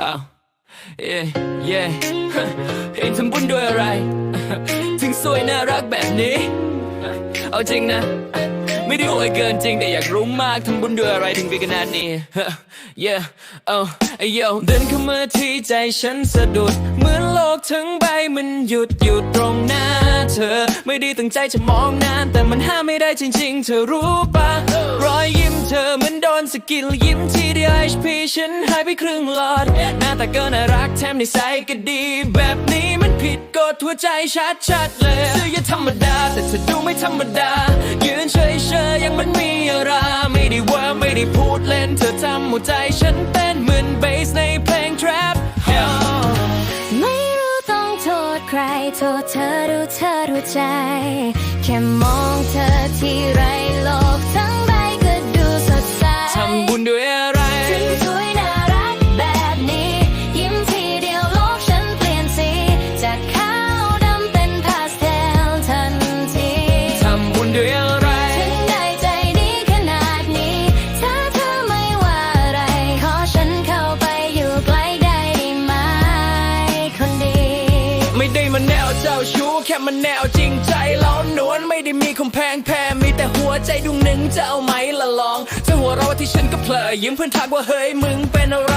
อ้าวเย่เย่เองทำบุญด้วยอะไร ถึงสวยน่ารักแบบนี้ เอาจริงนะ ไม่ได้อวยเกินจริงแต่อยากรู้มากทำบุญด้วยอะไรถึงไปขนาดนี้ เย่เอาไอ้เย่เดินเข้ามาที่ใจฉันสะดุด เหมือนโลกทั้งใบมันหยุดอยู่ตรงหน้าเธอ ไม่ได้ตั้งใจจะมองนาน แต่มันห้ามไม่ได้จริง ๆ เธอรู้ปะรอยยิ้ม เธอเหมือนโดนสกิลยิ้มที่ดียว HP ฉันหายไปครึ่งหลอด หน้าตาก็น่ารักแถมนิสัยก็ดี แบบนี้มันผิดกฎหัวใจชัดๆเลยซื้อธรรมดา แต่เธอดูไม่ธรรมดา ยืนเฉยๆยังมันมีอะไรไม่ได้ว่าไม่ได้พูดเล่น เธอทำหัวใจฉันเต้นเหมือนเบสในเพลง trap ไม่รู้ต้องโทษใคร โทษเธอรู้เธอรู้ใจ แค่มองเธอที่ไรโลกทั้ง แค่มันแนวจริงใจล้อมนวลไม่ได้มีคำแพงแพ้มีแต่หัวใจดวงหนึ่งจะเอาไหมละลองเธอหัวเราะที่ฉันก็เพลอยิ้มเพื่อนทักว่าเฮ้ยมึงเป็นอะไร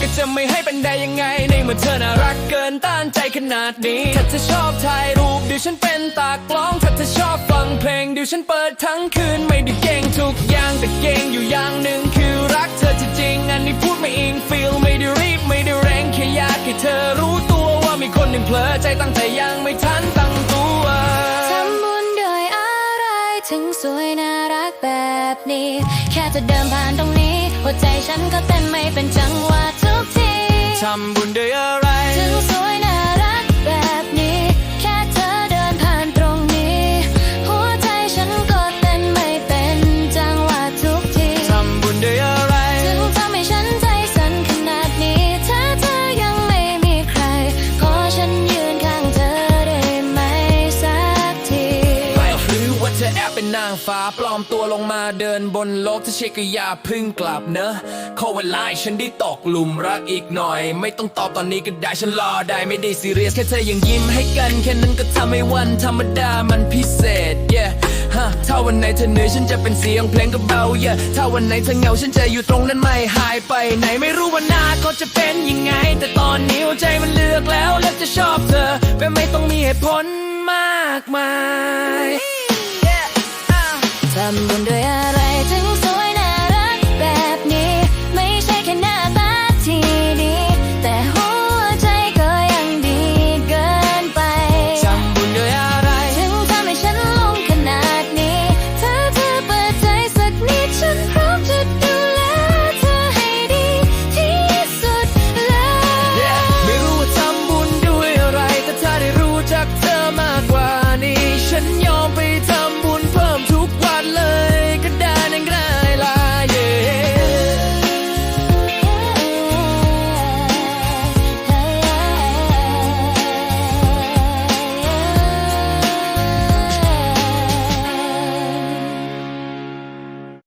ก็จะไม่ให้เป็นได้ยังไงในเมื่อเธอน่ารักเกินต้านใจขนาดนี้ถ้าเธอชอบถ่ายรูปเดี๋ยวฉันเป็นตากล้องถ้าเธอชอบฟังเพลงเดี๋ยวฉันเปิดทั้งคืนไม่ได้เก่งทุกอย่างแต่เก่งอยู่อย่างหนึ่งคือรักเธอจริงๆอันนี้พูดไม่อิงฟีล หนึ่งเผลอใจตั้งแต่ยังไม่ทันตั้งตัวทำบุญโดยอะไรถึงสวยน่ารักแบบนี้ แค่จะเดินผ่านตรงนี้ หัวใจฉันก็เต้นไม่เป็นจังหวะทุกทีทำบุญโดยอะไร นางฟ้าปลอมตัวลงมาเดินบนโลกถ้าเชคก็อย่าพึ่งกลับเนอะขอเวลาให้ฉันได้ตกหลุมรักอีกหน่อย ไม่ต้องตอบตอนนี้ก็ได้ฉันรอได้ไม่ได้ซีเรียสแค่เธอยังยิ้มให้กันแค่นั้นก็ทำให้วันธรรมดามันพิเศษ yeah ฮะถ้าวันไหนเธอเหนื่อยฉันจะเป็นเสียงเพลงก็เบา yeah ถ้าวันไหนเธอเหงาฉันจะอยู่ตรงนั้นไม่หายไปไหนไม่รู้ว่าหน้าก็จะเป็นยังไง แต่ตอนนี้หัวใจมันเลือกแล้วแล้วจะชอบเธอแบบไม่ต้องมีเหตุผลมากมาย ทำ